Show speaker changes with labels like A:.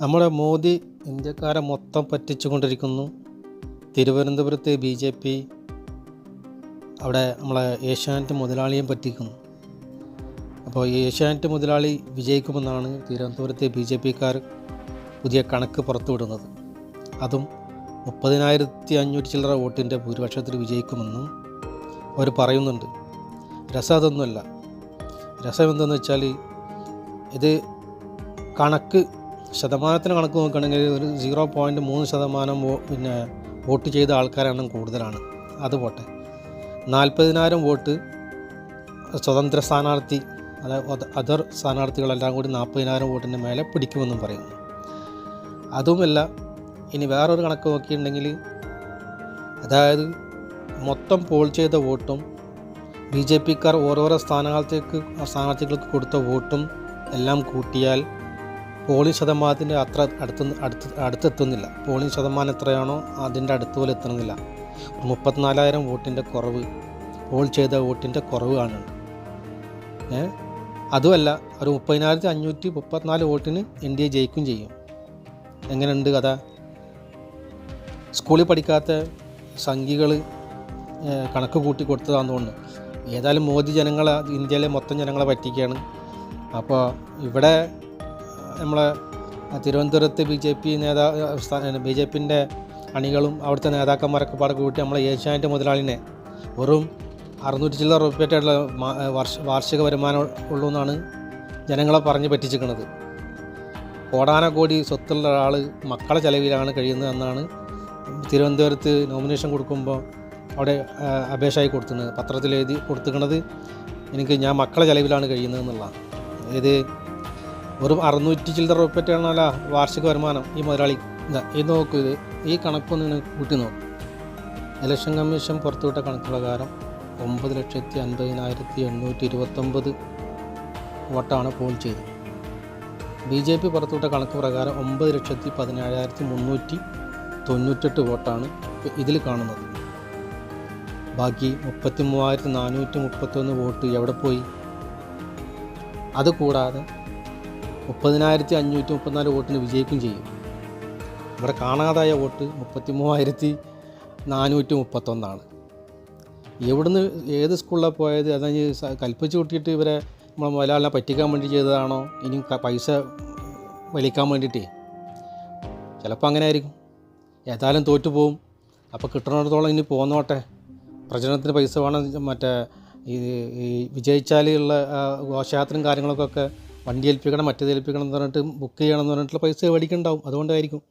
A: നമ്മുടെ മോദി ഇന്ത്യക്കാരെ മൊത്തം പറ്റിച്ചുകൊണ്ടിരിക്കുന്നു. തിരുവനന്തപുരത്തെ ബി ജെ പി അവിടെ നമ്മളെ ഏഷ്യാനെറ്റ് മുതലാളിയെ പറ്റിക്കുന്നു. അപ്പോൾ ഏഷ്യാനെറ്റ് മുതലാളി വിജയിക്കുമെന്നാണ് തിരുവനന്തപുരത്തെ ബി ജെ പിക്കാർ പുതിയ കണക്ക് പുറത്തുവിടുന്നത്. അതും മുപ്പതിനായിരത്തി അഞ്ഞൂറ്റി ചില്ലറ വോട്ടിന്റെ ഭൂരിപക്ഷത്തിൽ വിജയിക്കുമെന്നും അവർ പറയുന്നുണ്ട്. രസം അതൊന്നുമല്ല. രസം എന്തെന്ന് വെച്ചാൽ ഇത് കണക്ക് ശതമാനത്തിന് കണക്ക് നോക്കുകയാണെങ്കിൽ ഒരു സീറോ പോയിന്റ് മൂന്ന് ശതമാനം പിന്നെ വോട്ട് ചെയ്ത ആൾക്കാരെണ്ണം കൂടുതലാണ്. അത് പോട്ടെ. നാൽപ്പതിനായിരം വോട്ട് സ്വതന്ത്ര സ്ഥാനാർത്ഥി അതായത് അതർ സ്ഥാനാർത്ഥികളെല്ലാം കൂടി നാൽപ്പതിനായിരം വോട്ടിന്റെ മേലെ പിടിക്കുമെന്നും പറയുന്നു. അതുമല്ല ഇനി വേറൊരു കണക്ക് നോക്കിയിട്ടുണ്ടെങ്കിൽ അതായത് മൊത്തം പോൾ ചെയ്ത വോട്ടും ബി ജെ പിക്കാർ ഓരോരോ സ്ഥാനാർത്ഥിക്ക് സ്ഥാനാർത്ഥികൾക്ക് കൊടുത്ത വോട്ടും എല്ലാം കൂട്ടിയാൽ പോളിംഗ് ശതമാനത്തിന്റെ അത്ര അടുത്ത് അടുത്ത് അടുത്തെത്തുന്നില്ല. പോളിംഗ് ശതമാനം എത്രയാണോ അതിന്റെ അടുത്ത് പോലെ എത്തുന്നില്ല മുപ്പത്തിനാലായിരം വോട്ടിന്റെ കുറവ് പോൾ ചെയ്ത വോട്ടിന്റെ കുറവ് കാണുന്നത് അതുമല്ല ഒരു മുപ്പതിനായിരത്തി അഞ്ഞൂറ്റി മുപ്പത്തിനാല് വോട്ടിന് എൻ ഡി എ ജയിക്കും ചെയ്യും. എങ്ങനെയുണ്ട് കഥ? സ്കൂളിൽ പഠിക്കാത്ത സംഖ്യകൾ കണക്ക് കൂട്ടി കൊടുത്തതാണെന്ന് തോന്നുന്നു. ഏതായാലും മോദി ജനങ്ങളെ ഇന്ത്യയിലെ മൊത്തം ജനങ്ങളെ പറ്റിക്കുകയാണ്. അപ്പോൾ ഇവിടെ നമ്മളെ തിരുവനന്തപുരത്ത് ബി ജെ പി നേതാ ബി ജെ പിന്റെ അണികളും അവിടുത്തെ നേതാക്കന്മാരൊക്കെ പാടെ കൂട്ടി നമ്മളെ ഏഷ്യാനെറ്റ് മുതലാളിനെ വെറും അറുന്നൂറ്റി ചില്ലറ റുപ്യറ്റായിട്ടുള്ള വർഷ വാർഷിക വരുമാനം ഉള്ളൂ എന്നാണ് ജനങ്ങളെ പറഞ്ഞ് പറ്റിച്ചിരിക്കുന്നത്. കോടാനക്കോടി സ്വത്തുള്ള ഒരാൾ മക്കളെ ചെലവിലാണ് കഴിയുന്നത് എന്നാണ് തിരുവനന്തപുരത്ത് നോമിനേഷൻ കൊടുക്കുമ്പോൾ അവിടെ അപേക്ഷയായി കൊടുക്കുന്നത് പത്രത്തിൽ എഴുതി കൊടുത്തിരിക്കുന്നത് എനിക്ക് ഞാൻ മക്കളെ ചെലവിലാണ് കഴിയുന്നത് എന്നുള്ളതാണ്. ഇത് വെറും അറുന്നൂറ്റി ചില്ലറ റുപ്യറ്റാണല്ല വാർഷിക വരുമാനം ഈ മുതലാളി. ഇതാ ഇത് നോക്കൂ ഇത്. ഈ കണക്കൊന്ന് നിങ്ങൾ കൂട്ടി നോക്കും. ഇലക്ഷൻ കമ്മീഷൻ പുറത്തുവിട്ട കണക്ക് പ്രകാരം ഒമ്പത് ലക്ഷത്തി അൻപതിനായിരത്തി എണ്ണൂറ്റി ഇരുപത്തൊമ്പത് വോട്ടാണ് പോൾ ചെയ്തത്. ബി ജെ പി പുറത്തുവിട്ട കണക്ക് പ്രകാരം ഒമ്പത് ലക്ഷത്തി പതിനേഴായിരത്തി മുന്നൂറ്റി തൊണ്ണൂറ്റെട്ട് വോട്ടാണ് ഇതിൽ കാണുന്നത്. ബാക്കി മുപ്പത്തി മൂവായിരത്തി നാനൂറ്റി മുപ്പത്തൊന്ന് വോട്ട് എവിടെ പോയി? അതുകൂടാതെ മുപ്പതിനായിരത്തി അഞ്ഞൂറ്റി മുപ്പത്തിനാല് വോട്ടിന് വിജയിക്കും ചെയ്യും. ഇവിടെ കാണാതായ വോട്ട് മുപ്പത്തി മൂവായിരത്തി നാനൂറ്റി മുപ്പത്തൊന്നാണ് എവിടുന്ന് ഏത് സ്കൂളിലാണ് പോയത്? അതായത് കൽപ്പിച്ചു കൂട്ടിയിട്ട് ഇവരെ നമ്മളെ മുതലാളിനെ പറ്റിക്കാൻ വേണ്ടി ചെയ്തതാണോ? ഇനി പൈസ വലിക്കാൻ വേണ്ടിയിട്ടേ. ചിലപ്പോൾ അങ്ങനെ ആയിരിക്കും ഏതായാലും തോറ്റു പോവും. അപ്പോൾ കിട്ടണിടത്തോളം ഇനി പോന്നോട്ടെ. പ്രചരണത്തിന് പൈസ വേണം. മറ്റേ ഈ വിജയിച്ചാലുള്ള ഘോഷയാത്രയും കാര്യങ്ങളൊക്കെ വണ്ടി ഏൽപ്പിക്കണം മറ്റേത് ഏൽപ്പിക്കണം എന്ന് പറഞ്ഞിട്ട് ബുക്ക് ചെയ്യണം എന്ന് പറഞ്ഞിട്ടുള്ള പൈസ മേടിക്കുന്നുണ്ടാവും അതുകൊണ്ടായിരിക്കും.